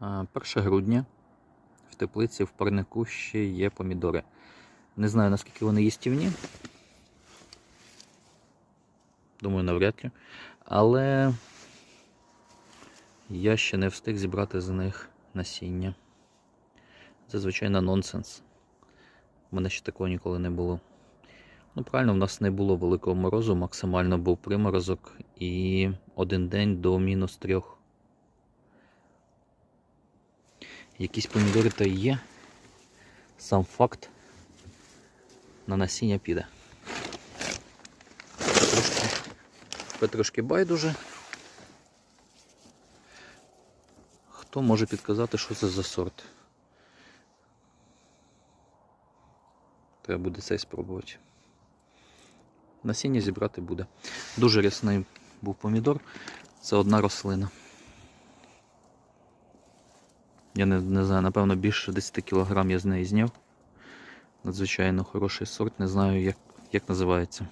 А, 1 грудня в теплиці в парнику ще є помідори. Не знаю наскільки вони їстівні. Думаю, навряд ли. Але я ще не встиг зібрати з них насіння. Це, звичайно, нонсенс. У мене ще такого ніколи не було. Ну, правильно, в нас не було великого морозу, максимально був приморозок і один день до мінус трьох. Якісь помідори то є. Сам факт на насіння піде. Трошки, петрушки байдуже. Хто може підказати, що це за сорт? Треба буде цей спробувати. Насіння зібрати буде. Дуже рясний був помідор. Це одна рослина. Я не, не знаю, напевно, більше 10 кг я з неї зняв. Надзвичайно хороший сорт, не знаю, як, як називається.